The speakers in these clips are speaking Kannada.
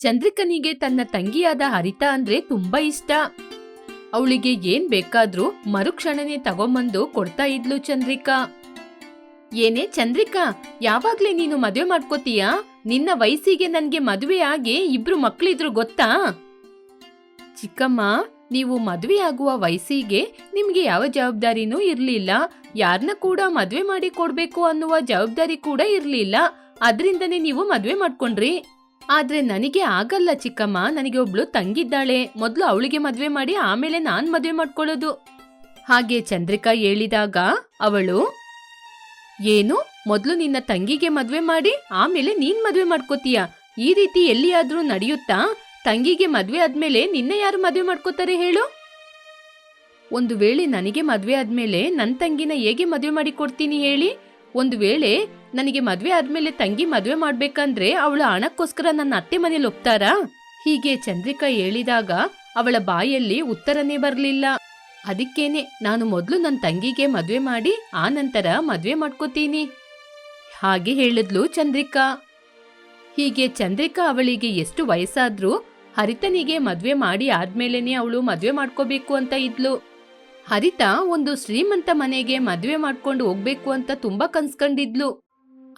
ಚಂದ್ರಿಕನಿಗೆ ತನ್ನ ತಂಗಿಯಾದ ಹರಿತಾ ಅಂದ್ರೆ ತುಂಬಾ ಇಷ್ಟ. ಅವಳಿಗೆ ಏನ್ ಬೇಕಾದ್ರೂ ಮರುಕ್ಷಣನೆ ತಗೊಂಬಂದು ಕೊಡ್ತಾ ಇದ್ಲು ಚಂದ್ರಿಕಾ. ಏನೇ ಚಂದ್ರಿಕಾ, ಯಾವಾಗ್ಲೇ ನೀನು ಮದುವೆ ಮಾಡ್ಕೋತೀಯಾ? ನಿನ್ನ ವಯಸ್ಸಿಗೆ ನನ್ಗೆ ಮದುವೆ ಆಗಿ ಇಬ್ರು ಮಕ್ಳಿದ್ರು ಗೊತ್ತಾ? ಚಿಕ್ಕಮ್ಮ, ನೀವು ಮದುವೆ ಆಗುವ ವಯಸ್ಸಿಗೆ ನಿಮ್ಗೆ ಯಾವ ಜವಾಬ್ದಾರಿನೂ ಇರ್ಲಿಲ್ಲ. ಯಾರನ್ನ ಕೂಡ ಮದುವೆ ಮಾಡಿ ಕೊಡ್ಬೇಕು ಅನ್ನುವ ಜವಾಬ್ದಾರಿ ಕೂಡ ಇರ್ಲಿಲ್ಲ. ಅದರಿಂದನೇ ನೀವು ಮದುವೆ ಮಾಡ್ಕೊಂಡ್ರಿ. ಆದ್ರೆ ನನಗೆ ಆಗಲ್ಲ ಚಿಕ್ಕಮ್ಮ. ನನಗೆ ಒಬ್ಳು ತಂಗಿದ್ದಾಳೆ. ಮೊದಲು ಅವಳಿಗೆ ಮದ್ವೆ ಮಾಡಿ ಆಮೇಲೆ ನಾನ್ ಮದ್ವೆ ಮಾಡ್ಕೊಳ್ಳೋದು. ಹಾಗೆ ಚಂದ್ರಿಕಾ ಹೇಳಿದಾಗ ಅವಳು, ಏನು? ಮೊದಲು ನಿನ್ನ ತಂಗಿಗೆ ಮದ್ವೆ ಮಾಡಿ, ಆಮೇಲೆ ನೀನ್ ಮದ್ವೆ ಮಾಡ್ಕೋತೀಯ? ಈ ರೀತಿ ಎಲ್ಲಿಯಾದ್ರೂ ನಡೆಯುತ್ತಾ? ತಂಗಿಗೆ ಮದ್ವೆ ಆದ್ಮೇಲೆ ನಿನ್ನ ಯಾರು ಮದ್ವೆ ಮಾಡ್ಕೋತಾರೆ ಹೇಳು? ಒಂದು ವೇಳೆ ನನಗೆ ಮದ್ವೆ ಆದ್ಮೇಲೆ ನನ್ನ ತಂಗಿನ ಹೇಗೆ ಮದ್ವೆ ಮಾಡಿ ಕೊಡ್ತೀನಿ ಹೇಳಿ? ಒಂದು ವೇಳೆ ನನಗೆ ಮದುವೆ ಆದ್ಮೇಲೆ ತಂಗಿ ಮದುವೆ ಮಾಡ್ಬೇಕಂದ್ರೆ ಅವಳ ಹಣಕ್ಕೋಸ್ಕರ ನನ್ನ ಅತ್ತೆ ಮನೇಲಿ ಒಪ್ತಾರಾ ಹೀಗೆ ಚಂದ್ರಿಕಾ ಹೇಳಿದಾಗ ಅವಳ ಬಾಯಲ್ಲಿ ಉತ್ತರನೇ ಬರಲಿಲ್ಲ. ಅದಕ್ಕೇನೆ ನಾನು ಮೊದಲು ನನ್ನ ತಂಗಿಗೆ ಮದುವೆ ಮಾಡಿ ಆ ನಂತರ ಮದುವೆ ಮಾಡ್ಕೋತೀನಿ. ಹಾಗೆ ಹೇಳಿದ್ಲು ಚಂದ್ರಿಕಾ. ಹೀಗೆ ಚಂದ್ರಿಕಾ ಅವಳಿಗೆ ಎಷ್ಟು ವಯಸ್ಸಾದ್ರೂ ಹರಿತನಿಗೆ ಮದುವೆ ಮಾಡಿ ಆದ್ಮೇಲೆನೆ ಅವಳು ಮದುವೆ ಮಾಡ್ಕೋಬೇಕು ಅಂತ ಇದ್ಲು. ಹರಿತ ಒಂದು ಶ್ರೀಮಂತ ಮನೆಗೆ ಮದುವೆ ಮಾಡ್ಕೊಂಡು ಹೋಗ್ಬೇಕು ಅಂತ ತುಂಬಾ ಕನ್ಸ್ಕೊಂಡಿದ್ಲು.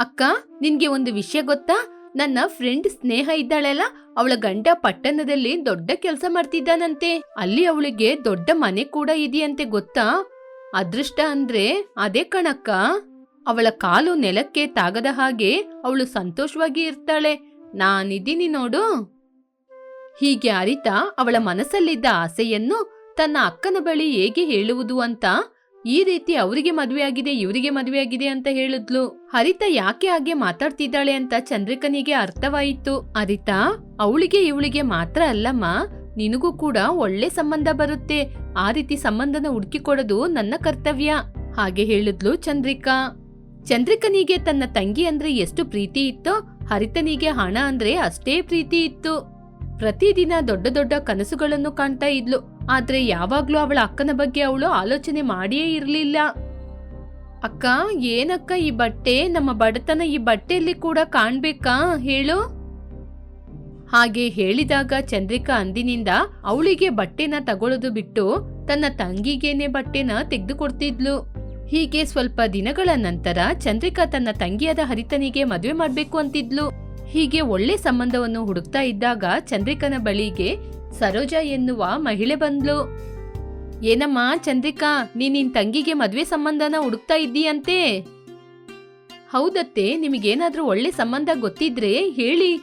ಅಕ್ಕ, ನಿನ್ಗೆ ಒಂದು ವಿಷಯ ಗೊತ್ತಾ? ನನ್ನ ಫ್ರೆಂಡ್ ಸ್ನೇಹ ಇದ್ದಾಳೆಲ್ಲ, ಅವಳ ಗಂಡ ಪಟ್ಟಣದಲ್ಲಿ ದೊಡ್ಡ ಕೆಲಸ ಮಾಡ್ತಿದ್ದಾನಂತೆ. ಅಲ್ಲಿ ಅವಳಿಗೆ ದೊಡ್ಡ ಮನೆ ಕೂಡ ಇದೆಯಂತೆ ಗೊತ್ತಾ? ಅದೃಷ್ಟ ಅಂದ್ರೆ ಅದೇ ಕಣಕ್ಕ. ಅವಳ ಕಾಲು ನೆಲಕ್ಕೆ ತಾಗದ ಹಾಗೆ ಅವಳು ಸಂತೋಷವಾಗಿ ಇರ್ತಾಳೆ. ನಾನಿದ್ದೀನಿ ನೋಡು. ಹೀಗೆ ಅರಿತ ಅವಳ ಮನಸ್ಸಲ್ಲಿದ್ದ ಆಸೆಯನ್ನು ತನ್ನ ಅಕ್ಕನ ಬಳಿ ಹೇಗೆ ಹೇಳುವುದು ಅಂತ ಈ ರೀತಿ ಅವರಿಗೆ ಮದುವೆಯಾಗಿದೆ ಇವರಿಗೆ ಮದುವೆಯಾಗಿದೆ ಅಂತ ಹೇಳಿದ್ಲು. ಹರಿತ ಯಾಕೆ ಹಾಗೆ ಮಾತಾಡ್ತಿದ್ದಾಳೆ ಅಂತ ಚಂದ್ರಿಕನಿಗೆ ಅರ್ಥವಾಯಿತು. ಹರಿತಾ, ಅವಳಿಗೆ ಇವಳಿಗೆ ಮಾತ್ರ ಅಲ್ಲಮ್ಮ, ನಿನಗೂ ಕೂಡ ಒಳ್ಳೆ ಸಂಬಂಧ ಬರುತ್ತೆ. ಆ ರೀತಿ ಸಂಬಂಧನ ಹುಡುಕಿಕೊಡೋದು ನನ್ನ ಕರ್ತವ್ಯ, ಹಾಗೆ ಹೇಳಿದ್ಲು ಚಂದ್ರಿಕಾ. ಚಂದ್ರಿಕನಿಗೆ ತನ್ನ ತಂಗಿ ಅಂದ್ರೆ ಎಷ್ಟು ಪ್ರೀತಿ ಇತ್ತೋ, ಹರಿತನಿಗೆ ಹಣ ಅಂದ್ರೆ ಅಷ್ಟೇ ಪ್ರೀತಿ ಇತ್ತು. ಪ್ರತಿದಿನ ದೊಡ್ಡ ದೊಡ್ಡ ಕನಸುಗಳನ್ನು ಕಾಣ್ತಾ ಇದ್ಲು. ಆದ್ರೆ ಯಾವಾಗ್ಲೂ ಅವಳ ಅಕ್ಕನ ಬಗ್ಗೆ ಅವಳು ಆಲೋಚನೆ ಮಾಡಿಯೇ ಇರಲಿಲ್ಲ. ಅಕ್ಕ, ಏನಕ್ಕ ಈ ಬಟ್ಟೆ? ನಮ್ಮ ಬಡತನ ಈ ಬಟ್ಟೆಯಲ್ಲಿ ಕೂಡ ಕಾಣ್ಬೇಕಾ? ಹೇಳು. ಹಾಗೆ ಹೇಳಿದಾಗ ಚಂದ್ರಿಕಾ ಅಂದಿನಿಂದ ಅವಳಿಗೆ ಬಟ್ಟೆನ ತಗೊಳ್ಳೋದು ಬಿಟ್ಟು ತನ್ನ ತಂಗಿಗೇನೆ ಬಟ್ಟೆನ ತೆಗೆದುಕೊಡ್ತಿದ್ಲು. ಹೀಗೆ ಸ್ವಲ್ಪ ದಿನಗಳ ನಂತರ ಚಂದ್ರಿಕಾ ತನ್ನ ತಂಗಿಯಾದ ಹರಿತನಿಗೆ ಮದುವೆ ಮಾಡಬೇಕು ಅಂತಿದ್ಲು. ಹೀಗೆ ಒಳ್ಳೆ ಸಂಬಂಧವನ್ನು ಹುಡುಕ್ತಾ ಇದ್ದಾಗ ಚಂದ್ರಿಕನ ಬಳಿಗೆ ಸರೋಜ ಎನ್ನುವ ಮಹಿಳೆ ಬಂದ್ಲು. ಏನಮ್ಮ, ಚಂದ್ರಿಕಾ ನೀ ನಿನ್ ತಂಗಿಗೆ ಮದ್ವೆ ಸಂಬಂಧನ ಹುಡುಕ್ತಾ ಇದ್ದೀಯಂತೆ? ಹೌದತ್ತೆ, ನಿಮಗೇನಾದ್ರೂ ಒಳ್ಳೆ ಸಂಬಂಧ ಗೊತ್ತಿದ್ರೆ ಹೇಳಿ.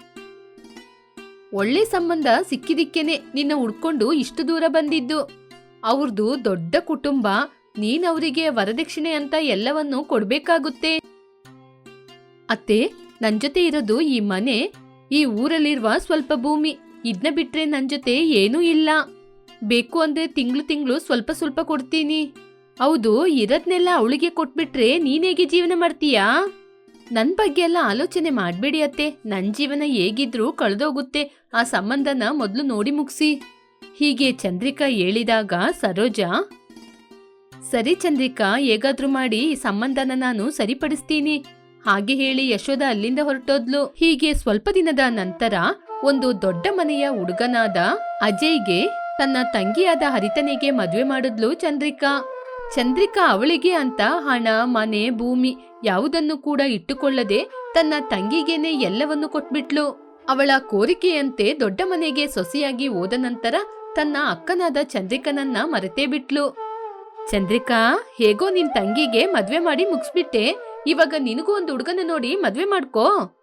ಒಳ್ಳೆ ಸಂಬಂಧ ಸಿಕ್ಕಿದಿಕ್ಕೇನೆ ನಿನ್ನ ಹುಡ್ಕೊಂಡು ಇಷ್ಟು ದೂರ ಬಂದಿದ್ದು. ಅವ್ರದ್ದು ದೊಡ್ಡ ಕುಟುಂಬ, ನೀನ್ ಅವರಿಗೆ ವರದಕ್ಷಿಣೆ ಅಂತ ಎಲ್ಲವನ್ನೂ ಕೊಡ್ಬೇಕಾಗುತ್ತೆ. ಅತ್ತೆ, ನನ್ ಜೊತೆ ಇರೋದು ಈ ಮನೆ, ಈ ಊರಲ್ಲಿರುವ ಸ್ವಲ್ಪ ಭೂಮಿ. ಇದ್ನ ಬಿಟ್ರೆ ನನ್ನ ಜೊತೆ ಏನೂ ಇಲ್ಲ. ಬೇಕು ಅಂದ್ರೆ ತಿಂಗ್ಳು ತಿಂಗ್ಳು ಸ್ವಲ್ಪ ಸ್ವಲ್ಪ ಕೊಡ್ತೀನಿ. ಹೌದು, ಇರದ್ನೆಲ್ಲ ಅವಳಿಗೆ ಕೊಟ್ಬಿಟ್ರೆ ನೀನೇಗೆ ಜೀವನ ಮಾಡ್ತೀಯಾ? ನನ್ ಬಗ್ಗೆ ಎಲ್ಲ ಆಲೋಚನೆ ಮಾಡ್ಬೇಡಿ ಅತ್ತೆ. ನನ್ ಜೀವನ ಹೇಗಿದ್ರೂ ಕಳೆದೋಗುತ್ತೆ. ಆ ಸಂಬಂಧನ ಮೊದಲು ನೋಡಿ ಮುಗಿಸಿ. ಹೀಗೆ ಚಂದ್ರಿಕಾ ಹೇಳಿದಾಗ ಸರೋಜಾ, ಸರಿ ಚಂದ್ರಿಕಾ, ಹೇಗಾದ್ರೂ ಮಾಡಿ ಈ ಸಂಬಂಧನ ನಾನು ಸರಿಪಡಿಸ್ತೀನಿ. ಹಾಗೆ ಹೇಳಿ ಯಶೋಧ ಅಲ್ಲಿಂದ ಹೊರಟೋದ್ಲು. ಹೀಗೆ ಸ್ವಲ್ಪ ದಿನದ ನಂತರ ಒಂದು ದೊಡ್ಡ ಮನೆಯ ಹುಡುಗನಾದ ಅಜಯ್ಗೆ ತನ್ನ ತಂಗಿಯಾದ ಹರಿತನಿಗೆ ಮದುವೆ ಮಾಡಿದ್ಲು ಚಂದ್ರಿಕಾ. ಚಂದ್ರಿಕಾ ಅವಳಿಗೆ ಅಂತ ಹಣ, ಮನೆ, ಭೂಮಿ ಯಾವುದನ್ನು ಕೂಡ ಇಟ್ಟುಕೊಳ್ಳದೆ ತನ್ನ ತಂಗಿಗೇನೆ ಎಲ್ಲವನ್ನು ಕೊಟ್ಬಿಟ್ಲು. ಅವಳ ಕೋರಿಕೆಯಂತೆ ದೊಡ್ಡ ಮನೆಗೆ ಸೊಸೆಯಾಗಿ ಹೋದ ನಂತರ ತನ್ನ ಅಕ್ಕನಾದ ಚಂದ್ರಿಕನನ್ನ ಮರೆತೇ ಬಿಟ್ಲು. ಚಂದ್ರಿಕಾ, ಹೇಗೋ ನಿನ್ ತಂಗಿಗೆ ಮದ್ವೆ ಮಾಡಿ ಮುಗಿಸ್ಬಿಟ್ಟೆ. ಇವಾಗ ನಿನಗೂ ಒಂದು ಹುಡುಗನ ನೋಡಿ ಮದ್ವೆ ಮಾಡ್ಕೋ.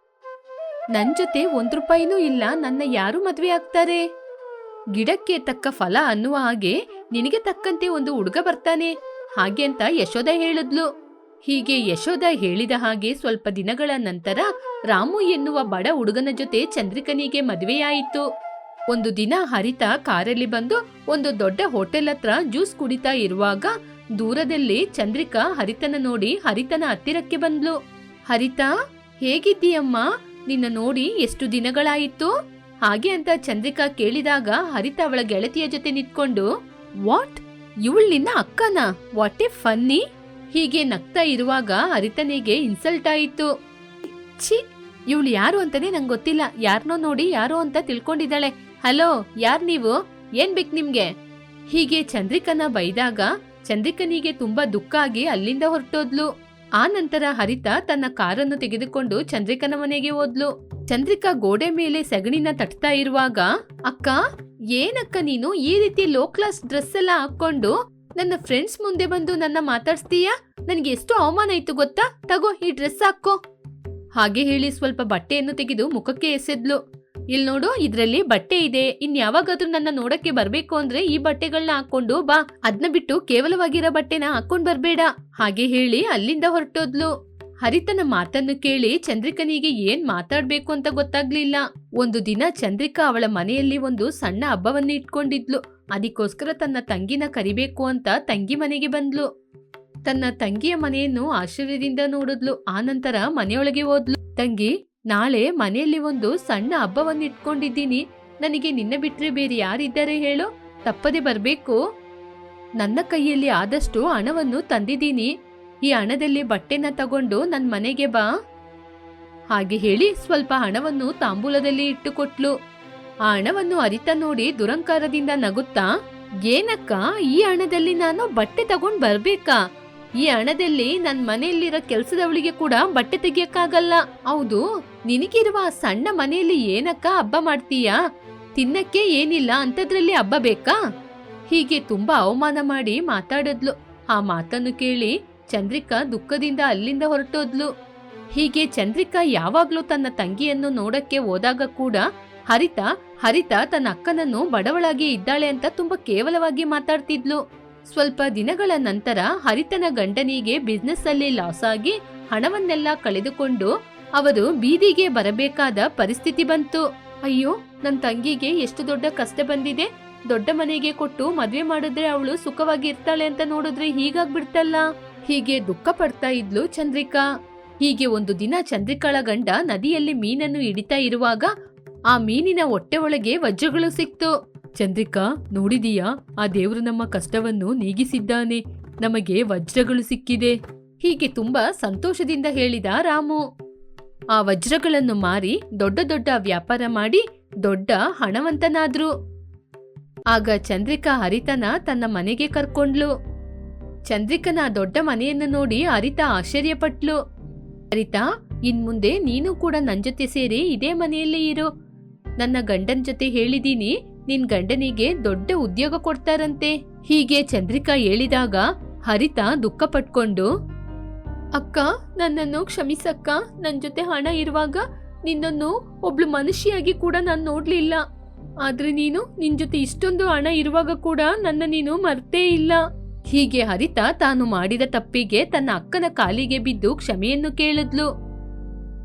ನನ್ ಜೊತೆ ಒಂದ್ ರೂಪಾಯಿನೂ ಇಲ್ಲ, ನನ್ನ ಯಾರು ಮದ್ವೆ ಆಗ್ತಾರೆ? ಗಿಡಕ್ಕೆ ತಕ್ಕ ಫಲ ಅನ್ನುವ ಹಾಗೆ ನಿನಗೆ ತಕ್ಕಂತೆ ಒಂದು ಹುಡುಗ ಬರ್ತಾನೆ. ಹಾಗೆ ಅಂತ ಯಶೋಧ ಹೇಳಿದ್ಲು. ಹೀಗೆ ಯಶೋಧ ಹೇಳಿದ ಹಾಗೆ ಸ್ವಲ್ಪ ದಿನಗಳ ನಂತರ ರಾಮು ಎನ್ನುವ ಬಡ ಹುಡುಗನ ಜೊತೆ ಚಂದ್ರಿಕನಿಗೆ ಮದುವೆಯಾಯಿತು. ಒಂದು ದಿನ ಹರಿತ ಕಾರಲ್ಲಿ ಬಂದು ಒಂದು ದೊಡ್ಡ ಹೋಟೆಲ್ ಹತ್ರ ಜ್ಯೂಸ್ ಕುಡಿತಾ ಇರುವಾಗ ದೂರದಲ್ಲಿ ಚಂದ್ರಿಕಾ ಹರಿತನ ನೋಡಿ ಹರಿತನ ಹತ್ತಿರಕ್ಕೆ ಬಂದ್ಲು. ಹರಿತಾ, ಹೇಗಿದ್ದೀಯಮ್ಮ? ನಿನ್ನ ನೋಡಿ ಎಷ್ಟು ದಿನಗಳಾಯಿತು? ಹಾಗೆ ಅಂತ ಚಂದ್ರಿಕಾ ಕೇಳಿದಾಗ ಹರಿತ ಅವಳ ಗೆಳತಿಯ ಜೊತೆ ನಿಂತ್ಕೊಂಡು, ವಾಟ್? ಇವಳು ನಿನ್ನ ಅಕ್ಕನ? What a funny? ಹೀಗೆ ನಗ್ತಾ ಇರುವಾಗ ಹರಿತನಿಗೆ ಇನ್ಸಲ್ಟ್ ಆಯಿತು. ಛೀ, ಇವಳು ಯಾರು ಅಂತಾನೆ ನಂಗೆ ಗೊತ್ತಿಲ್ಲ. ಯಾರನ್ನೋ ನೋಡಿ ಯಾರೋ ಅಂತ ತಿಳ್ಕೊಂಡಿದ್ದಾಳೆ. ಹಲೋ, ಯಾರ್ ನೀವು? ಏನ್ ಬೇಕು ನಿಮ್ಗೆ? ಹೀಗೆ ಚಂದ್ರಿಕನ ಬೈದಾಗ ಚಂದ್ರಿಕನಿಗೆ ತುಂಬಾ ದುಃಖ ಆಗಿ ಅಲ್ಲಿಂದ ಹೊರಟೋದ್ಲು. ಆ ನಂತರ ಹರಿತ ತನ್ನ ಕಾರನ್ನು ತೆಗೆದುಕೊಂಡು ಚಂದ್ರಿಕನ ಮನೆಗೆ ಹೋದ್ಲು. ಚಂದ್ರಿಕಾ ಗೋಡೆ ಮೇಲೆ ಸಗಣಿನ ತಟ್ತಾ ಇರುವಾಗ, ಅಕ್ಕ, ಏನಕ್ಕ ನೀನು ಈ ರೀತಿ ಲೋ ಕ್ಲಾಸ್ ಡ್ರೆಸ್ ಎಲ್ಲ ಹಾಕೊಂಡು ನನ್ನ ಫ್ರೆಂಡ್ಸ್ ಮುಂದೆ ಬಂದು ನನ್ನ ಮಾತಾಡ್ಸ್ತೀಯಾ? ನನಗೆ ಎಷ್ಟು ಅವಮಾನ ಇತ್ತು ಗೊತ್ತಾ? ತಗೋ ಈ ಡ್ರೆಸ್ ಹಾಕೋ ಹಾಗೆ ಹೇಳಿ ಸ್ವಲ್ಪ ಬಟ್ಟೆಯನ್ನು ತೆಗೆದು ಮುಖಕ್ಕೆ ಎಸೆದ್ಲು. ಇಲ್ ನೋಡು, ಇದ್ರಲ್ಲಿ ಬಟ್ಟೆ ಇದೆ. ಇನ್ ಯಾವಾಗಾದ್ರೂ ನನ್ನ ನೋಡಕ್ಕೆ ಬರ್ಬೇಕು ಅಂದ್ರೆ ಈ ಬಟ್ಟೆಗಳನ್ನ ಹಾಕೊಂಡು ಬಾ. ಅದ್ನ ಬಿಟ್ಟು ಕೇವಲವಾಗಿರೋ ಬಟ್ಟೆನ ಹಾಕೊಂಡ್ ಬರ್ಬೇಡ. ಹಾಗೆ ಹೇಳಿ ಅಲ್ಲಿಂದ ಹೊರಟೋದ್ಲು. ಹರಿತನ ಮಾತನ್ನು ಕೇಳಿ ಚಂದ್ರಿಕನಿಗೆ ಏನ್ ಮಾತಾಡ್ಬೇಕು ಅಂತ ಗೊತ್ತಾಗ್ಲಿಲ್ಲ. ಒಂದು ದಿನ ಚಂದ್ರಿಕಾ ಅವಳ ಮನೆಯಲ್ಲಿ ಒಂದು ಸಣ್ಣ ಹಬ್ಬವನ್ನು ಇಟ್ಕೊಂಡಿದ್ಲು. ಅದಕ್ಕೋಸ್ಕರ ತನ್ನ ತಂಗಿನ ಕರಿಬೇಕು ಅಂತ ತಂಗಿ ಮನೆಗೆ ಬಂದ್ಲು. ತನ್ನ ತಂಗಿಯ ಮನೆಯನ್ನು ಆಶ್ಚರ್ಯದಿಂದ ನೋಡಿದ್ಲು. ಆನಂತರ ಮನೆಯೊಳಗೆ ಹೋದ್ಲು. ತಂಗಿ ನಾಳೆ ಮನೆಯಲ್ಲಿ ಒಂದು ಸಣ್ಣ ಹಬ್ಬವನ್ನು ಇಟ್ಕೊಂಡಿದ್ದೀನಿ ನನಗೆ ನಿನ್ನ ಬಿಟ್ರೆ ಬೇರೆ ಯಾರಿದ್ದಾರೆ ಹೇಳು? ತಪ್ಪದೆ ಬರಬೇಕು. ನನ್ನ ಕೈಯಲ್ಲಿ ಆದಷ್ಟು ಹಣವನ್ನು ತಂದಿದ್ದೀನಿ. ಈ ಹಣದಲ್ಲಿ ಬಟ್ಟೆನ ತಗೊಂಡು ನನ್ನ ಮನೆಗೆ ಬಾ. ಹಾಗೆ ಹೇಳಿ ಸ್ವಲ್ಪ ಹಣವನ್ನು ತಾಂಬೂಲದಲ್ಲಿ ಇಟ್ಟುಕೊಟ್ಲು. ಆ ಹಣವನ್ನು ಅರಿತ ನೋಡಿ ದುರಂಕಾರದಿಂದ ನಗುತ್ತಾ, ಏನಕ್ಕ, ಈ ಹಣದಲ್ಲಿ ನಾನು ಬಟ್ಟೆ ತಗೊಂಡ್ ಬರ್ಬೇಕಾ? ಈ ಹಣದಲ್ಲಿ ನನ್ನ ಮನೆಯಲ್ಲಿರೋ ಕೆಲಸದವಳಿಗೆ ಕೂಡ ಬಟ್ಟೆ ತೆಗಿಯಕ್ಕಾಗಲ್ಲ. ಹೌದು, ನಿನಗಿರುವ ಸಣ್ಣ ಮನೆಯಲ್ಲಿ ಏನಕ್ಕ ಹಬ್ಬ ಮಾಡ್ತೀಯಾ? ತಿನ್ನಕ್ಕೆ ಏನಿಲ್ಲ ಅಂತದ್ರಲ್ಲಿ ಹಬ್ಬ ಬೇಕಾ? ಹೀಗೆ ತುಂಬಾ ಅವಮಾನ ಮಾಡಿ ಮಾತಾಡಿದ್ಲು. ಆ ಮಾತನ್ನು ಕೇಳಿ ಚಂದ್ರಿಕಾ ದುಃಖದಿಂದ ಅಲ್ಲಿಂದ ಹೊರಟೋದ್ಲು. ಹೀಗೆ ಚಂದ್ರಿಕಾ ಯಾವಾಗ್ಲೂ ತನ್ನ ತಂಗಿಯನ್ನು ನೋಡಕ್ಕೆ ಹೋದಾಗ ಕೂಡ ಹರಿತ ಹರಿತ ತನ್ನ ಅಕ್ಕನನ್ನು ಬಡವಳಾಗಿ ಇದ್ದಾಳೆ ಅಂತ ತುಂಬಾ ಕೇವಲವಾಗಿ ಮಾತಾಡ್ತಿದ್ಲು. ಸ್ವಲ್ಪ ದಿನಗಳ ನಂತರ ಹರಿತನ ಗಂಡನಿಗೆ ಬಿಸ್ನೆಸ್ ಅಲ್ಲಿ ಲಾಸ್ ಆಗಿ ಹಣವನ್ನೆಲ್ಲ ಕಳೆದುಕೊಂಡು ಅವರು ಬೀದಿಗೆ ಬರಬೇಕಾದ ಪರಿಸ್ಥಿತಿ ಬಂತು. ಅಯ್ಯೋ, ನನ್ ತಂಗಿಗೆ ಎಷ್ಟು ದೊಡ್ಡ ಕಷ್ಟ ಬಂದಿದೆ. ದೊಡ್ಡ ಮನೆಗೆ ಕೊಟ್ಟು ಮದ್ವೆ ಮಾಡಿದ್ರೆ ಅವಳು ಸುಖವಾಗಿ ಇರ್ತಾಳೆ ಅಂತ ನೋಡಿದ್ರೆ ಹೀಗಾಗ್ಬಿಡ್ತಲ್ಲ. ಹೀಗೆ ದುಃಖ ಪಡ್ತಾ ಇದ್ಲು ಚಂದ್ರಿಕಾ. ಹೀಗೆ ಒಂದು ದಿನ ಚಂದ್ರಿಕಾಳ ಗಂಡ ನದಿಯಲ್ಲಿ ಮೀನನ್ನು ಹಿಡಿತಾ ಇರುವಾಗ ಆ ಮೀನಿನ ಹೊಟ್ಟೆ ಒಳಗೆ ವಜ್ರಗಳು ಸಿಕ್ತು. ಚಂದ್ರಿಕಾ, ನೋಡಿದೀಯಾ? ಆ ದೇವರು ನಮ್ಮ ಕಷ್ಟವನ್ನು ನೀಗಿಸಿದ್ದಾನೆ. ನಮಗೆ ವಜ್ರಗಳು ಸಿಕ್ಕಿದೆ. ಹೀಗೆ ತುಂಬಾ ಸಂತೋಷದಿಂದ ಹೇಳಿದ ರಾಮು. ಆ ವಜ್ರಗಳನ್ನು ಮಾರಿ ದೊಡ್ಡ ದೊಡ್ಡ ವ್ಯಾಪಾರ ಮಾಡಿ ದೊಡ್ಡ ಹಣವಂತನಾದ್ರು. ಆಗ ಚಂದ್ರಿಕಾ ಹರಿತನ ತನ್ನ ಮನೆಗೆ ಕರ್ಕೊಂಡ್ಲು. ಚಂದ್ರಿಕನ ದೊಡ್ಡ ಮನೆಯನ್ನು ನೋಡಿ ಹರಿತ ಆಶ್ಚರ್ಯಪಟ್ಲು. ಹರಿತಾ, ಇನ್ಮುಂದೆ ನೀನು ಕೂಡ ನನ್ ಜೊತೆ ಸೇರಿ ಇದೇ ಮನೆಯಲ್ಲಿ ಇರು. ನನ್ನ ಗಂಡನ ಜೊತೆ ಹೇಳಿದೀನಿ ನಿನ್ ಗಂಡನಿಗೆ ದೊಡ್ಡ ಉದ್ಯೋಗ ಕೊಡ್ತಾರಂತೆ. ಹೀಗೆ ಚಂದ್ರಿಕಾ ಹೇಳಿದಾಗ ಹರಿತ ದುಃಖ ಪಟ್ಕೊಂಡು, ಅಕ್ಕ, ನನ್ನನ್ನು ಕ್ಷಮಿಸಕ್ಕ. ನನ್ನ ಜೊತೆ ಹಣ ಇರುವಾಗ ನಿನ್ನನ್ನು ಒಬ್ಳು ಮನುಷ್ಯಾಗಿ ಕೂಡ ನಾನು ನೋಡ್ಲಿಲ್ಲ. ಆದ್ರೆ ನೀನು ನಿನ್ ಜೊತೆ ಇಷ್ಟೊಂದು ಹಣ ಇರುವಾಗ ಕೂಡ ನನ್ನ ನೀನು ಮರ್ತೇ ಇಲ್ಲ. ಹೀಗೆ ಹರಿತ ತಾನು ಮಾಡಿದ ತಪ್ಪಿಗೆ ತನ್ನ ಅಕ್ಕನ ಕಾಲಿಗೆ ಬಿದ್ದು ಕ್ಷಮೆಯನ್ನು ಕೇಳಿದ್ಲು.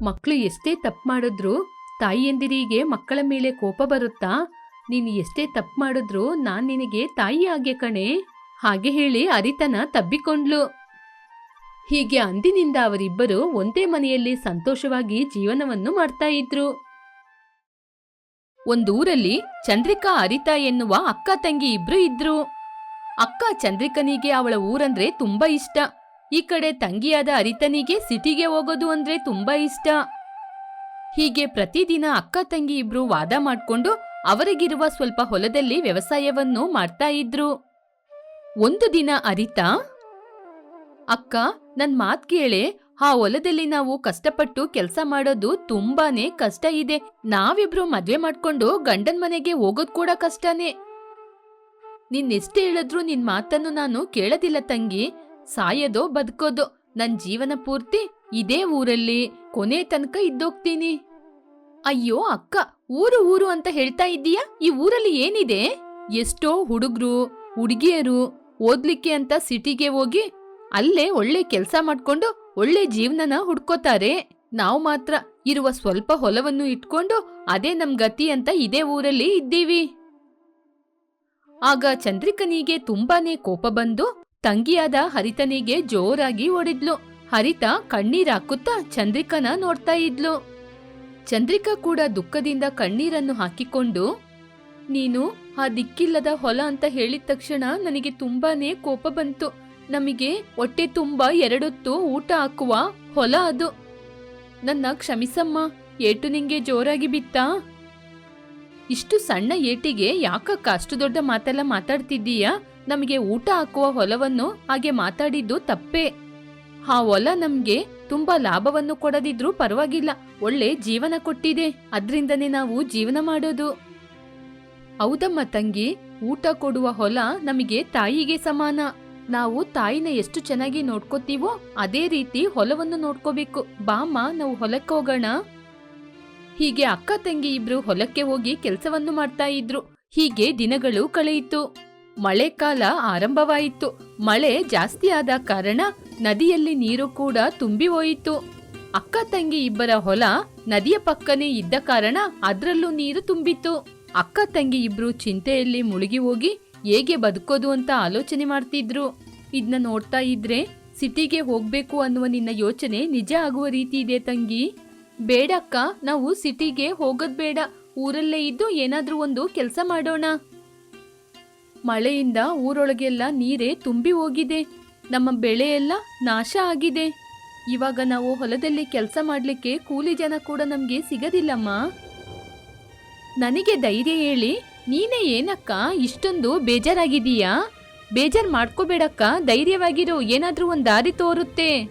ಮಕ್ಕಳು ಎಷ್ಟೇ ತಪ್ಪು ಮಾಡಿದ್ರು ತಾಯಿಯಂದಿರಿಗೆ ಮಕ್ಕಳ ಮೇಲೆ ಕೋಪ ಬರುತ್ತಾ ನೀನು ಎಷ್ಟೇ ತಪ್ಪು ಮಾಡಿದ್ರೂ ನಾನು ನಿನಗೆ ತಾಯಿ ಆಗೆ ಕಣೆ. ಹಾಗೆ ಹೇಳಿ ಅರಿತನ ತಬ್ಬಿಕೊಂಡ್ಲು. ಹೀಗೆ ಅಂದಿನಿಂದ ಅವರಿಬ್ಬರು ಒಂದೇ ಮನೆಯಲ್ಲಿ ಸಂತೋಷವಾಗಿ ಜೀವನವನ್ನು ಮಾಡ್ತಾ ಇದ್ರು. ಒಂದೂರಲ್ಲಿ ಚಂದ್ರಿಕಾ, ಅರಿತ ಎನ್ನುವ ಅಕ್ಕ ತಂಗಿ ಇಬ್ರು ಇದ್ರು. ಅಕ್ಕ ಚಂದ್ರಿಕನಿಗೆ ಅವಳ ಊರಂದ್ರೆ ತುಂಬಾ ಇಷ್ಟ. ಈ ಕಡೆ ತಂಗಿಯಾದ ಅರಿತನಿಗೆ ಸಿಟಿಗೆ ಹೋಗೋದು ಅಂದ್ರೆ ತುಂಬಾ ಇಷ್ಟ. ಹೀಗೆ ಪ್ರತಿದಿನ ಅಕ್ಕ ತಂಗಿ ಇಬ್ರು ವಾದ ಮಾಡ್ಕೊಂಡು ಅವರಿಗಿರುವ ಸ್ವಲ್ಪ ಹೊಲದಲ್ಲಿ ವ್ಯವಸಾಯವನ್ನು ಮಾಡ್ತಾ ಇದ್ರು. ಒಂದು ದಿನ ಅರಿತಾ, ಅಕ್ಕ, ನನ್ ಮಾತ್ ಕೇಳೆ, ಆ ಹೊಲದಲ್ಲಿ ನಾವು ಕಷ್ಟಪಟ್ಟು ಕೆಲಸ ಮಾಡೋದು ತುಂಬಾನೇ ಕಷ್ಟ ಇದೆ. ನಾವಿಬ್ರು ಮದ್ವೆ ಮಾಡ್ಕೊಂಡು ಗಂಡನ್ ಮನೆಗೆ ಹೋಗೋದ್ ಕೂಡ ಕಷ್ಟನೇ. ನಿನ್ನೆಷ್ಟೇ ಹೇಳಿದ್ರು ನಿನ್ ಮಾತನ್ನು ನಾನು ಕೇಳೋದಿಲ್ಲ ತಂಗಿ. ಸಾಯೋದೋ ಬದುಕೋದು, ನನ್ ಜೀವನ ಪೂರ್ತಿ ಇದೇ ಊರಲ್ಲಿ, ಕೊನೆ ತನಕ ಇದ್ದೋಗ್ತೀನಿ. ಅಯ್ಯೋ, ಅಕ್ಕ ಊರು ಊರು ಅಂತ ಹೇಳ್ತಾ ಇದ್ದೀಯಾ? ಈ ಊರಲ್ಲಿ ಏನಿದೆ? ಎಷ್ಟೋ ಹುಡುಗ್ರು, ಹುಡುಗಿಯರು ಓದ್ಲಿಕ್ಕೆ ಅಂತ ಸಿಟಿಗೆ ಹೋಗಿ ಅಲ್ಲೇ ಒಳ್ಳೆ ಕೆಲ್ಸ ಮಾಡ್ಕೊಂಡು ಒಳ್ಳೆ ಜೀವನನ ಹುಡ್ಕೋತಾರೆ. ನಾವು ಮಾತ್ರ ಇರುವ ಸ್ವಲ್ಪ ಹೊಲವನ್ನು ಇಟ್ಕೊಂಡು ಅದೇ ನಮ್ ಗತಿ ಅಂತ ಇದೇ ಊರಲ್ಲಿ ಇದ್ದೀವಿ. ಆಗ ಚಂದ್ರಿಕನಿಗೆ ತುಂಬಾನೇ ಕೋಪ ಬಂದು ತಂಗಿಯಾದ ಹರಿತನಿಗೆ ಜೋರಾಗಿ ಹೊಡಿದ್ಲು ಹರಿತ ಕಣ್ಣೀರಾಕುತ್ತಾ ಚಂದ್ರಿಕನ ನೋಡ್ತಾ ಇದ್ಲು. ಚಂದ್ರಿಕಾ ಕೂಡ ದುಃಖದಿಂದ ಕಣ್ಣೀರನ್ನು ಹಾಕಿಕೊಂಡು, ನೀನು ಆ ದಿಕ್ಕಿಲ್ಲದ ಹೊಲ ಅಂತ ಹೇಳಿದ ತಕ್ಷಣ ನನಗೆ ತುಂಬಾನೇ ಕೋಪ ಬಂತು. ನಮಗೆ ಹೊಟ್ಟೆ ತುಂಬ ಎರಡೊತ್ತು ಊಟ ಹಾಕುವ ಹೊಲ ಅದು. ನನ್ನ ಕ್ಷಮಿಸಮ್ಮ, ಏಟು ನಿಂಗೆ ಜೋರಾಗಿ ಬಿತ್ತಾ. ಇಷ್ಟು ಸಣ್ಣ ಏಟಿಗೆ ಯಾಕಕ್ಕ ಅಷ್ಟು ದೊಡ್ಡ ಮಾತೆಲ್ಲ ಮಾತಾಡ್ತಿದ್ದೀಯಾ? ನಮಗೆ ಊಟ ಹಾಕುವ ಹೊಲವನ್ನು ಹಾಗೆ ಮಾತಾಡಿದ್ದು ತಪ್ಪೇ. ಆ ಹೊಲ ನಮ್ಗೆ ತುಂಬಾ ಲಾಭವನ್ನು ಕೊಡದಿದ್ರೂ ಪರವಾಗಿಲ್ಲ. ಒಳ್ಳೆ ಜೀವನ ಕೊಟ್ಟಿದೆ. ಅದ್ರಿಂದನೇ ನಾವು ಜೀವನ ಮಾಡೋದು. ಹೌದಮ್ಮ ತಂಗಿ, ಊಟ ಕೊಡುವ ಹೊಲ ನಮಗೆ ತಾಯಿಗೆ ಸಮಾನ. ನಾವು ತಾಯಿನ ಎಷ್ಟು ಚೆನ್ನಾಗಿ ನೋಡ್ಕೋತೀವೋ ಅದೇ ರೀತಿ ಹೊಲವನ್ನು ನೋಡ್ಕೋಬೇಕು. ಬಾಮ್ಮ, ನಾವು ಹೊಲಕ್ಕೆ ಹೋಗೋಣ. ಹೀಗೆ ಅಕ್ಕ ತಂಗಿ ಇಬ್ರು ಹೊಲಕ್ಕೆ ಹೋಗಿ ಕೆಲಸವನ್ನು ಮಾಡ್ತಾ ಇದ್ರು. ಹೀಗೆ ದಿನಗಳು ಕಳೆಯಿತು. ಮಳೆಕಾಲ ಆರಂಭವಾಯಿತು. ಮಳೆ ಜಾಸ್ತಿಯಾದ ಕಾರಣ ನದಿಯಲ್ಲಿ ನೀರು ಕೂಡ ತುಂಬಿ ಹೋಯಿತು. ಅಕ್ಕ ತಂಗಿ ಇಬ್ಬರ ಹೊಲ ನದಿಯ ಪಕ್ಕನೇ ಇದ್ದ ಕಾರಣ ಅದರಲ್ಲೂ ನೀರು ತುಂಬಿತ್ತು. ಅಕ್ಕ ತಂಗಿ ಇಬ್ರು ಚಿಂತೆಯಲ್ಲಿ ಮುಳುಗಿ ಹೋಗಿ ಹೇಗೆ ಬದುಕೋದು ಅಂತ ಆಲೋಚನೆ ಮಾಡ್ತಿದ್ರು. ಇದನ್ನ ನೋಡ್ತಾ ಇದ್ರೆ ಸಿಟಿಗೆ ಹೋಗ್ಬೇಕು ಅನ್ನುವ ನಿನ್ನ ಯೋಚನೆ ನಿಜ ಆಗುವ ರೀತಿ ಇದೆ ತಂಗಿ. ಬೇಡಕ್ಕ, ನಾವು ಸಿಟಿಗೆ ಹೋಗೋದ್ ಬೇಡ. ಊರಲ್ಲೇ ಇದ್ದು ಏನಾದ್ರೂ ಒಂದು ಕೆಲಸ ಮಾಡೋಣ. ಮಳೆಯಿಂದ ಊರೊಳಗೆಲ್ಲ ನೀರೇ ತುಂಬಿ ಹೋಗಿದೆ. ನಮ್ಮ ಬೆಳೆ ಎಲ್ಲ ನಾಶ ಆಗಿದೆ. ಇವಾಗ ನಾವು ಹೊಲದಲ್ಲಿ ಕೆಲಸ ಮಾಡಲಿಕ್ಕೆ ಕೂಲಿ ಜನ ಕೂಡ ನಮಗೆ ಸಿಗದಿಲ್ಲಮ್ಮ. ನನಗೆ ಧೈರ್ಯ ಹೇಳಿ, ನೀನೇ ಏನಕ್ಕ ಇಷ್ಟೊಂದು ಬೇಜಾರಾಗಿದೀಯಾ ಬೇಜಾರು ಮಾಡ್ಕೋಬೇಡಕ್ಕ, ಧೈರ್ಯವಾಗಿರು, ಏನಾದರೂ ಒಂದು ದಾರಿ ತೋರುತ್ತೆ.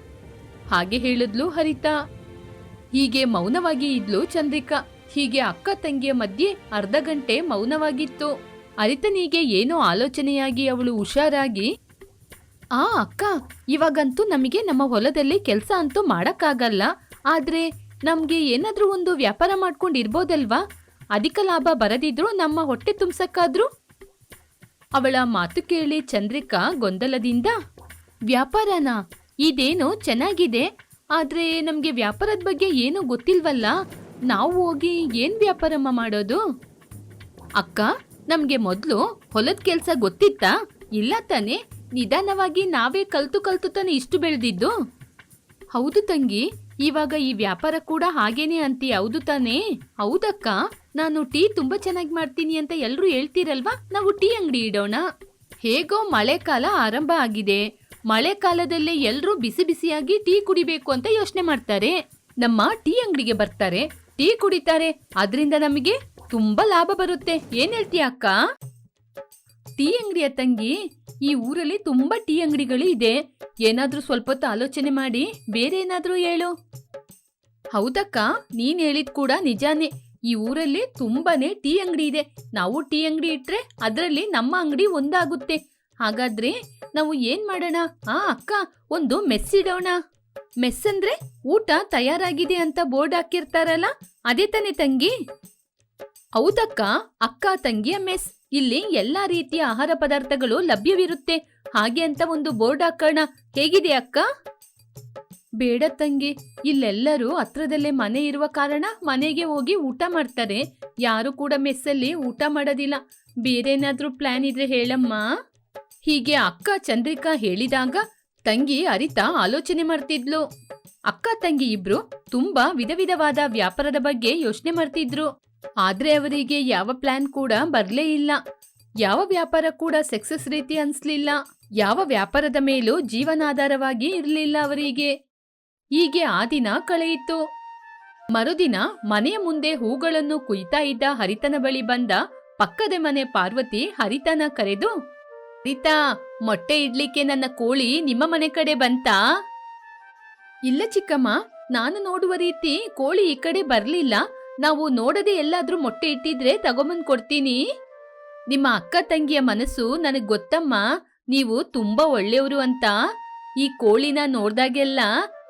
ಹಾಗೆ ಹೇಳಿದ್ಲು ಹರಿತಾ. ಹೀಗೆ ಮೌನವಾಗಿ ಇದ್ಲು ಚಂದ್ರಿಕಾ. ಹೀಗೆ ಅಕ್ಕ ತಂಗಿಯ ಮಧ್ಯೆ ಅರ್ಧ ಗಂಟೆ ಮೌನವಾಗಿತ್ತು. ಹರಿತನಿಗೆ ಏನೋ ಆಲೋಚನೆಯಾಗಿ ಅವಳು ಹುಷಾರಾಗಿ, ಆ, ಅಕ್ಕ, ಇವಾಗಂತೂ ನಮಗೆ ನಮ್ಮ ಹೊಲದಲ್ಲಿ ಕೆಲಸ ಅಂತೂ ಮಾಡಕ್ಕಾಗಲ್ಲ. ಆದ್ರೆ ನಮ್ಗೆ ಏನಾದ್ರೂ ಒಂದು ವ್ಯಾಪಾರ ಮಾಡ್ಕೊಂಡು ಇರ್ಬೋದಲ್ವಾ ಅಧಿಕ ಲಾಭ ಬರದಿದ್ರು ನಮ್ಮ ಹೊಟ್ಟೆ ತುಂಬಸಕ್ಕಾದ್ರೂ? ಅವಳ ಮಾತು ಕೇಳಿ ಚಂದ್ರಿಕಾ ಗೊಂದಲದಿಂದ, ವ್ಯಾಪಾರನ? ಇದೇನು ಚೆನ್ನಾಗಿದೆ. ಆದ್ರೆ ನಮ್ಗೆ ವ್ಯಾಪಾರದ ಬಗ್ಗೆ ಏನೂ ಗೊತ್ತಿಲ್ವಲ್ಲ? ನಾವು ಹೋಗಿ ಏನ್ ವ್ಯಾಪಾರಮ್ಮ ಮಾಡೋದು? ಅಕ್ಕ ನಮ್ಗೆ ಮೊದ್ಲು ಹೊಲದ ಕೆಲ್ಸ ಗೊತ್ತಿತ್ತಾ? ಇಲ್ಲ ತಾನೆ, ನಿಧಾನವಾಗಿ ನಾವೇ ಕಲ್ತು ಕಲ್ತು ತಾನೆ ಇಷ್ಟು ಬೆಳೆದಿದ್ದು? ಹೌದು ತಂಗಿ, ಇವಾಗ ಈ ವ್ಯಾಪಾರ ಕೂಡ ಹಾಗೇನೆ ಅಂತಿ ಹೌದು ತಾನೇ? ಹೌದಕ್ಕ, ನಾನು ಟೀ ತುಂಬಾ ಚೆನ್ನಾಗಿ ಮಾಡ್ತೀನಿ ಅಂತ ಎಲ್ಲರೂ ಹೇಳ್ತೀರಲ್ವಾ? ನಾವು ಟೀ ಅಂಗಡಿ ಇಡೋಣ. ಹೇಗೋ ಮಳೆಕಾಲ ಆರಂಭ ಆಗಿದೆ. ಮಳೆಕಾಲದಲ್ಲೇ ಎಲ್ಲರೂ ಬಿಸಿ ಬಿಸಿಯಾಗಿ ಟೀ ಕುಡಿಬೇಕು ಅಂತ ಯೋಚನೆ ಮಾಡ್ತಾರೆ. ನಮ್ಮ ಟೀ ಅಂಗಡಿಗೆ ಬರ್ತಾರೆ. ಟೀ ಕುಡಿತಾರೆ. ಅದರಿಂದ ನಮಗೆ ತುಂಬಾ ಲಾಭ ಬರುತ್ತೆ. ಏನ್ ಹೇಳ್ತೀಯ ಅಕ್ಕ? ಟೀ ಅಂಗಡಿಯ ತಂಗಿ, ಈ ಊರಲ್ಲಿ ತುಂಬಾ ಟೀ ಅಂಗಡಿಗಳು ಇದೆ. ಏನಾದ್ರೂ ಸ್ವಲ್ಪ ಹೊತ್ತು ಆಲೋಚನೆ ಮಾಡಿ ಬೇರೆ ಏನಾದ್ರೂ ಹೇಳು. ಹೌದಕ್ಕ, ನೀನ್ ಹೇಳಿದ್ ಕೂಡ ನಿಜಾನೇ. ಈ ಊರಲ್ಲಿ ತುಂಬಾನೇ ಟೀ ಅಂಗಡಿ ಇದೆ. ನಾವು ಟೀ ಅಂಗಡಿ ಇಟ್ರೆ ಅದರಲ್ಲಿ ನಮ್ಮ ಅಂಗಡಿ ಒಂದಾಗುತ್ತೆ. ಹಾಗಾದ್ರೆ ನಾವು ಏನ್ ಮಾಡೋಣ? ಆ, ಅಕ್ಕ, ಒಂದು ಮೆಸ್ ಇಡೋಣ. ಮೆಸ್ ಅಂದ್ರೆ ಊಟ ತಯಾರಾಗಿದೆ ಅಂತ ಬೋರ್ಡ್ ಹಾಕಿರ್ತಾರಲ್ಲ, ಅದೇ ತಾನೇ ತಂಗಿ? ಹೌದಕ್ಕ, ಅಕ್ಕ, ತಂಗಿಯ ಮೆಸ್. ಇಲ್ಲಿ ಎಲ್ಲಾ ರೀತಿಯ ಆಹಾರ ಪದಾರ್ಥಗಳು ಲಭ್ಯವಿರುತ್ತೆ. ಹಾಗೆ ಅಂತ ಒಂದು ಬೋರ್ಡ್ ಹಾಕೋಣ. ಹೇಗಿದೆ ಅಕ್ಕ? ಬೇಡ ತಂಗಿ. ಇಲ್ಲೆಲ್ಲರೂ ಹತ್ರದಲ್ಲೇ ಮನೆ ಇರುವ ಕಾರಣ ಮನೆಗೆ ಹೋಗಿ ಊಟ ಮಾಡ್ತಾರೆ. ಯಾರು ಕೂಡ ಮೆಸ್ಸಲ್ಲಿ ಊಟ ಮಾಡೋದಿಲ್ಲ. ಬೇರೇನಾದ್ರೂ ಪ್ಲಾನ್ ಇದ್ರೆ ಹೇಳಮ್ಮ. ಹೀಗೆ ಅಕ್ಕ ಚಂದ್ರಿಕಾ ಹೇಳಿದಾಗ ತಂಗಿ ಅರಿತಾ ಆಲೋಚನೆ ಮಾಡ್ತಿದ್ಲು. ಅಕ್ಕ, ತಂಗಿ ಇಬ್ರು ತುಂಬಾ ವಿಧ ವಿಧವಾದ ವ್ಯಾಪಾರದ ಬಗ್ಗೆ ಯೋಚನೆ ಮಾಡ್ತಿದ್ರು. ಆದ್ರೆ ಅವರಿಗೆ ಯಾವ ಪ್ಲಾನ್ ಕೂಡ ಬರಲೇ ಇಲ್ಲ. ಯಾವ ವ್ಯಾಪಾರ ಕೂಡ ಸಕ್ಸಸ್ ರೀತಿ ಅನ್ಸ್ಲಿಲ್ಲ. ಯಾವ ವ್ಯಾಪಾರದ ಮೇಲೂ ಜೀವನಾಧಾರವಾಗಿ ಇರಲಿಲ್ಲ ಅವರಿಗೆ. ಹೀಗೆ ಆ ದಿನ ಕಳೆಯಿತು. ಮರುದಿನ ಮನೆಯ ಮುಂದೆ ಹೂಗಳನ್ನು ಕುಯ್ತಾ ಇದ್ದ ಹರಿತನ ಬಳಿ ಬಂದ ಪಕ್ಕದ ಮನೆ ಪಾರ್ವತಿ ಹರಿತನ ಕರೆದು, ಹರಿತಾ, ಮೊಟ್ಟೆ ಇಡ್ಲಿಕ್ಕೆ ನನ್ನ ಕೋಳಿ ನಿಮ್ಮ ಮನೆ ಕಡೆ ಬಂತಾ? ಇಲ್ಲ ಚಿಕ್ಕಮ್ಮ, ನಾನು ನೋಡುವ ರೀತಿ ಕೋಳಿ ಈ ಕಡೆ ಬರ್ಲಿಲ್ಲ. ನಾವು ನೋಡದೆ ಎಲ್ಲಾದ್ರೂ ಮೊಟ್ಟೆ ಇಟ್ಟಿದ್ರೆ ತಗೊಂಬಂದ್ ಕೊಡ್ತೀನಿ. ನಿಮ್ಮ ಅಕ್ಕ ತಂಗಿಯ ಮನಸ್ಸು ನನಗ್ ಗೊತ್ತಮ್ಮ. ನೀವು ತುಂಬಾ ಒಳ್ಳೆಯವರು ಅಂತ. ಈ ಕೋಳಿನ ನೋಡ್ದಾಗೆಲ್ಲ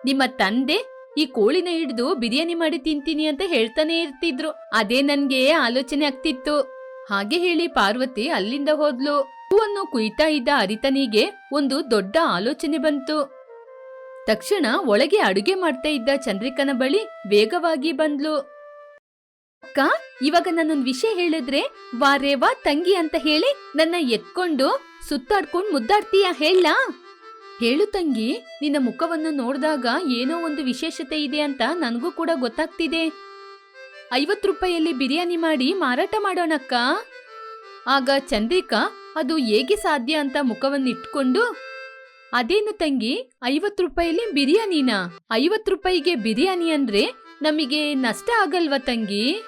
ನಿಮ್ಮ ತಂದೆ ಈ ಕೋಳಿನ ಹಿಡಿದು ಬಿರಿಯಾನಿ ಮಾಡಿ ತಿಂತೀನಿ ಅಂತ ಹೇಳ್ತಾನೆ ಇರ್ತಿದ್ರು. ಅದೇ ನನ್ಗೆ ಆಲೋಚನೆ ಆಗ್ತಿತ್ತು. ಹಾಗೆ ಹೇಳಿ ಪಾರ್ವತಿ ಅಲ್ಲಿಂದ ಹೋದ್ಲು. ಹೂವನ್ನು ಕುಯ್ತಾ ಇದ್ದ ಅರಿತನಿಗೆ ಒಂದು ದೊಡ್ಡ ಆಲೋಚನೆ ಬಂತು. ತಕ್ಷಣ ಒಳಗೆ ಅಡುಗೆ ಮಾಡ್ತಾ ಇದ್ದ ಚಂದ್ರಿಕನ ಬಳಿ ವೇಗವಾಗಿ ಬಂದ್ಲು. ಅಕ್ಕ, ಇವಾಗ ನಾನೊಂದ್ ವಿಷಯ ಹೇಳಿದ್ರೆ ವಾರೇ ವಾ ತಂಗಿ ಅಂತ ಹೇಳಿ ನನ್ನ ಎತ್ಕೊಂಡು ಸುತ್ತಾಡ್ಕೊಂಡ್ ಮುದ್ದಾಡ್ತೀಯ ಹೇಳ? ಹೇಳು ತಂಗಿ, ನಿನ್ನ ಮುಖವನ್ನು ನೋಡಿದಾಗ ಏನೋ ಒಂದು ವಿಶೇಷತೆ ಇದೆ ಅಂತ ನನಗೂ ಕೂಡ ಗೊತ್ತಾಗ್ತಿದೆ. ಐವತ್ತು ರೂಪಾಯಲ್ಲಿ ಬಿರಿಯಾನಿ ಮಾಡಿ ಮಾರಾಟ ಮಾಡೋಣಕ್ಕ. ಆಗ ಚಂದ್ರಿಕಾ, ಅದು ಹೇಗೆ ಸಾಧ್ಯ ಅಂತ ಮುಖವನ್ನಿಟ್ಕೊಂಡು, ಅದೇನು ತಂಗಿ, ಐವತ್ತು ರೂಪಾಯಿಲಿ ಬಿರಿಯಾನಿನ? ಐವತ್ತು ರೂಪಾಯಿಗೆ ಬಿರಿಯಾನಿ ಅಂದ್ರೆ ನಮಗೆ ನಷ್ಟ ಆಗಲ್ವಾ ತಂಗಿ?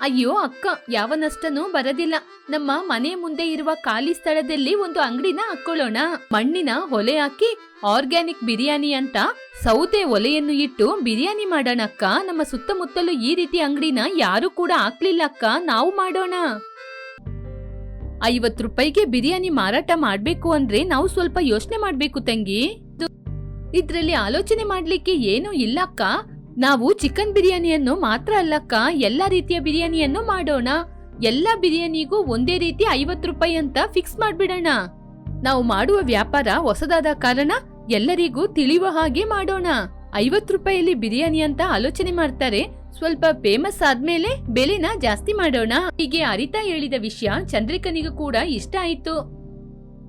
ಅಯ್ಯೋ, ಅಕ್ಕ, ಯಾವ ನಷ್ಟನೂ ಬರದಿಲ್ಲ. ನಮ್ಮ ಮನೆ ಮುಂದೆ ಇರುವ ಖಾಲಿ ಸ್ಥಳದಲ್ಲಿ ಒಂದು ಅಂಗಡಿನ ಹಾಕೊಳ್ಳೋಣ ಮಣ್ಣಿನ ಒಲೆ ಹಾಕಿ ಆರ್ಗ್ಯಾನಿಕ್ ಬಿರಿಯಾನಿ ಅಂತ ಸೌತೆ ಒಲೆಯನ್ನು ಇಟ್ಟು ಬಿರಿಯಾನಿ ಮಾಡೋಣಕ್ಕ ನಮ್ಮ ಸುತ್ತಮುತ್ತಲು ಈ ರೀತಿ ಅಂಗಡಿನ ಯಾರು ಕೂಡ ಹಾಕ್ಲಿಲ್ಲ, ಅಕ್ಕ. ನಾವು ಮಾಡೋಣ. ಐವತ್ ರೂಪಾಯಿಗೆ ಬಿರಿಯಾನಿ ಮಾರಾಟ ಮಾಡ್ಬೇಕು ಅಂದ್ರೆ ನಾವು ಸ್ವಲ್ಪ ಯೋಚನೆ ಮಾಡ್ಬೇಕು ತಂಗಿ. ಇದು- ಇದ್ರಲ್ಲಿ ಆಲೋಚನೆ ಮಾಡ್ಲಿಕ್ಕೆ ಏನೂ ಇಲ್ಲಕ್ಕ ನಾವು ಚಿಕನ್ ಬಿರಿಯಾನಿಯನ್ನು ಮಾತ್ರ ಅಲ್ಲಕ್ಕ, ಎಲ್ಲ ರೀತಿಯ ಬಿರಿಯಾನಿಯನ್ನು ಮಾಡೋಣ. ಎಲ್ಲ ಬಿರಿಯಾನಿಗೂ ಒಂದೇ ರೀತಿ ಐವತ್ ರೂಪಾಯಿ ಅಂತ ಫಿಕ್ಸ್ ಮಾಡ್ಬಿಡೋಣ. ನಾವು ಮಾಡುವ ವ್ಯಾಪಾರ ಹೊಸದಾದ ಕಾರಣ ಎಲ್ಲರಿಗೂ ತಿಳಿಯುವ ಹಾಗೆ ಮಾಡೋಣ. ಐವತ್ ರೂಪಾಯಿಯಲ್ಲಿ ಬಿರಿಯಾನಿ ಅಂತ ಆಲೋಚನೆ ಮಾಡ್ತಾರೆ. ಸ್ವಲ್ಪ ಫೇಮಸ್ ಆದ್ಮೇಲೆ ಬೆಲೆನ ಜಾಸ್ತಿ ಮಾಡೋಣ. ಹೀಗೆ ಅರಿತಾ ಹೇಳಿದ ವಿಷಯ ಚಂದ್ರಿಕನಿಗೂ ಕೂಡ ಇಷ್ಟ ಆಯ್ತು.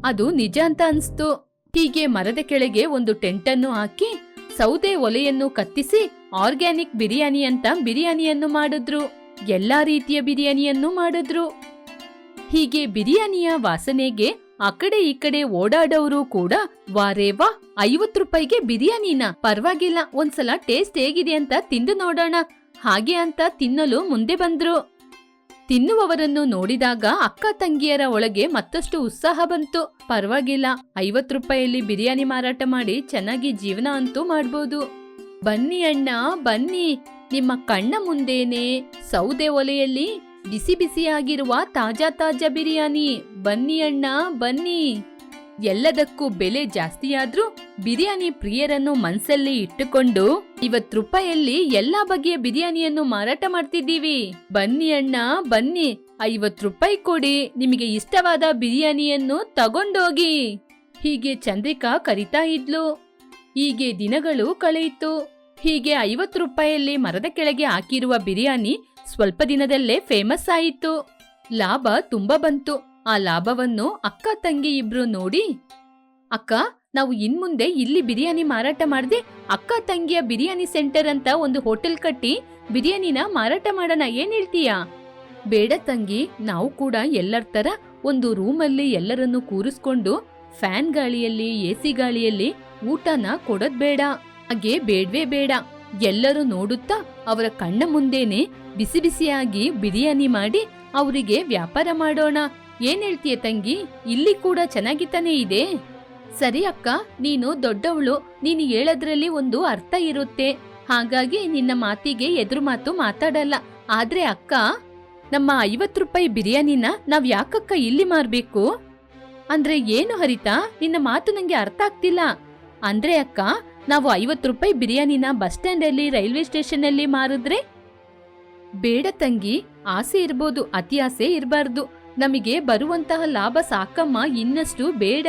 ಅದು ನಿಜ ಅಂತ ಅನ್ಸ್ತು. ಹೀಗೆ ಮರದ ಕೆಳಗೆ ಒಂದು ಟೆಂಟ್ ಅನ್ನು ಹಾಕಿ, ಸೌದೆ ಒಲೆಯನ್ನು ಕತ್ತಿಸಿ ಆರ್ಗ್ಯಾನಿಕ್ ಬಿರಿಯಾನಿ ಅಂತ ಬಿರಿಯಾನಿಯನ್ನು ಮಾಡಿದ್ರು. ಎಲ್ಲಾ ರೀತಿಯ ಬಿರಿಯಾನಿಯನ್ನು ಮಾಡಿದ್ರು. ಹೀಗೆ ಬಿರಿಯಾನಿಯ ವಾಸನೆಗೆ ಆ ಕಡೆ ಈ ಕಡೆ ಓಡಾಡೋರು ಕೂಡ ವಾರೇ ವಾ ಐವತ್ ರೂಪಾಯಿಗೆ ಬಿರಿಯಾನಿನ. ಪರವಾಗಿಲ್ಲ, ಒಂದ್ಸಲ ಟೇಸ್ಟ್ ಹೇಗಿದೆ ಅಂತ ತಿಂದು ನೋಡೋಣ. ಹಾಗೆ ಅಂತ ತಿನ್ನಲು ಮುಂದೆ ಬಂದ್ರು. ತಿನ್ನುವವರನ್ನು ನೋಡಿದಾಗ ಅಕ್ಕ ತಂಗಿಯರ ಒಳಗೆ ಮತ್ತಷ್ಟು ಉತ್ಸಾಹ ಬಂತು. ಪರವಾಗಿಲ್ಲ ಐವತ್ ರೂಪಾಯಿಯಲ್ಲಿ ಬಿರಿಯಾನಿ ಮಾರಾಟ ಮಾಡಿ ಚೆನ್ನಾಗಿ ಜೀವನ ಅಂತೂ ಮಾಡ್ಬೋದು. ಬನ್ನಿ ಅಣ್ಣ, ಬನ್ನಿ. ನಿಮ್ಮ ಕಣ್ಣ ಮುಂದೇನೆ ಸೌದೆ ಒಲೆಯಲ್ಲಿ ಬಿಸಿ ಬಿಸಿಯಾಗಿರುವ ತಾಜಾ ತಾಜಾ ಬಿರಿಯಾನಿ. ಬನ್ನಿ ಅಣ್ಣ, ಬನ್ನಿ. ಎಲ್ಲದಕ್ಕೂ ಬೆಲೆ ಜಾಸ್ತಿಯಾದ್ರೂ ಬಿರಿಯಾನಿ ಪ್ರಿಯರನ್ನು ಮನ್ಸಲ್ಲಿ ಇಟ್ಟುಕೊಂಡು ಇವತ್ ರೂಪಾಯಲ್ಲಿ ಎಲ್ಲಾ ಬಗೆಯ ಬಿರಿಯಾನಿಯನ್ನು ಮಾರಾಟ ಮಾಡ್ತಿದ್ದೀವಿ. ಬನ್ನಿ ಅಣ್ಣ, ಬನ್ನಿ. ಐವತ್ ರೂಪಾಯಿ ಕೊಡಿ. ನಿಮಗೆ ಇಷ್ಟವಾದ ಬಿರಿಯಾನಿಯನ್ನು ತಗೊಂಡೋಗಿ. ಹೀಗೆ ಚಂದ್ರಿಕಾ ಕರಿತಾ ಇದ್ಲು. ಹೀಗೆ ದಿನಗಳು ಕಳೆಯಿತು. ಹೀಗೆ ಐವತ್ತು ರೂಪಾಯಲ್ಲಿ ಮರದ ಕೆಳಗೆ ಹಾಕಿರುವ ಬಿರಿಯಾನಿ ಸ್ವಲ್ಪ ದಿನದಲ್ಲೇ ಫೇಮಸ್ ಆಯಿತು. ಲಾಭ ತುಂಬಾ ಬಂತು. ಆ ಲಾಭವನ್ನು ಅಕ್ಕ ತಂಗಿ ಇಬ್ರು ನೋಡಿ, ಅಕ್ಕ, ನಾವು ಇನ್ಮುಂದೆ ಇಲ್ಲಿ ಬಿರಿಯಾನಿ ಮಾರಾಟ ಮಾಡದೆ, ಅಕ್ಕ ತಂಗಿಯ ಬಿರಿಯಾನಿ ಸೆಂಟರ್ ಅಂತ ಒಂದು ಹೋಟೆಲ್ ಕಟ್ಟಿ ಬಿರಿಯಾನಿನ ಮಾರಾಟ ಮಾಡೋಣ, ಏನ್ ಹೇಳ್ತೀಯಾ? ಬೇಡ ತಂಗಿ, ನಾವು ಕೂಡ ಎಲ್ಲರ ತರ ಒಂದು ರೂಮಲ್ಲಿ ಎಲ್ಲರನ್ನು ಕೂರಿಸ್ಕೊಂಡು, ಫ್ಯಾನ್ ಗಾಳಿಯಲ್ಲಿ ಎಸಿ ಗಾಳಿಯಲ್ಲಿ ಊಟನ ಕೊಡೋದ್ ಬೇಡ. ಹಾಗೆ ಬೇಡ್ವೇ ಬೇಡ. ಎಲ್ಲರೂ ನೋಡುತ್ತಾ ಅವರ ಕಣ್ಣ ಮುಂದೇನೆ ಬಿಸಿ ಬಿಸಿಯಾಗಿ ಬಿರಿಯಾನಿ ಮಾಡಿ ಅವರಿಗೆ ವ್ಯಾಪಾರ ಮಾಡೋಣ. ಏನ್ ಹೇಳ್ತೀಯ ತಂಗಿ? ಇಲ್ಲಿ ಕೂಡ ಚೆನ್ನಾಗಿ ತಾನೇ ಇದೆ. ಸರಿ ಅಕ್ಕ, ನೀನು ದೊಡ್ಡವಳು, ನೀನು ಹೇಳೋದ್ರಲ್ಲಿ ಒಂದು ಅರ್ಥ ಇರುತ್ತೆ. ಹಾಗಾಗಿ ನಿನ್ನ ಮಾತಿಗೆ ಎದುರು ಮಾತು ಮಾತಾಡಲ್ಲ. ಆದ್ರೆ ಅಕ್ಕ, ನಮ್ಮ ಐವತ್ತು ರೂಪಾಯಿ ಬಿರಿಯಾನಿನ ನಾವ್ ಯಾಕಕ್ಕ ಇಲ್ಲಿ ಮಾರ್ಬೇಕು? ಅಂದ್ರೆ ಏನು ಹರಿತಾ? ನಿನ್ನ ಮಾತು ನಂಗೆ ಅರ್ಥ ಆಗ್ತಿಲ್ಲ. ಅಂದ್ರೆ ಅಕ್ಕ ನಾವು ಐವತ್ತು ರೂಪಾಯಿ ಬಿರಿಯಾನಿನ ಬಸ್ ಸ್ಟ್ಯಾಂಡಲ್ಲಿ, ರೈಲ್ವೆ ಸ್ಟೇಷನ್ ಅಲ್ಲಿ ಮಾರಿದ್ರೆ? ಬೇಡ ತಂಗಿ, ಆಸೆ ಇರ್ಬೋದು, ಅತಿ ಆಸೆ ಇರಬಾರ್ದು. ನಮಗೆ ಬರುವಂತಹ ಲಾಭ ಸಾಕಮ್ಮ, ಇನ್ನಷ್ಟು ಬೇಡ.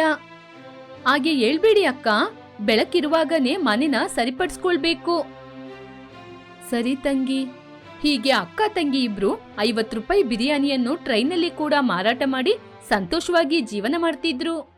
ಹಾಗೆ ಹೇಳ್ಬೇಡಿ ಅಕ್ಕ, ಬೆಳಕಿರುವಾಗನೇ ಮನೆನ ಸರಿಪಡಿಸ್ಕೊಳ್ಬೇಕು. ಸರಿ ತಂಗಿ. ಹೀಗೆ ಅಕ್ಕ, ತಂಗಿ ಇಬ್ರು ಐವತ್ತು ರೂಪಾಯಿ ಬಿರಿಯಾನಿಯನ್ನು ಟ್ರೈನಲ್ಲಿ ಕೂಡ ಮಾರಾಟ ಮಾಡಿ ಸಂತೋಷವಾಗಿ ಜೀವನ ಮಾಡ್ತಿದ್ರು.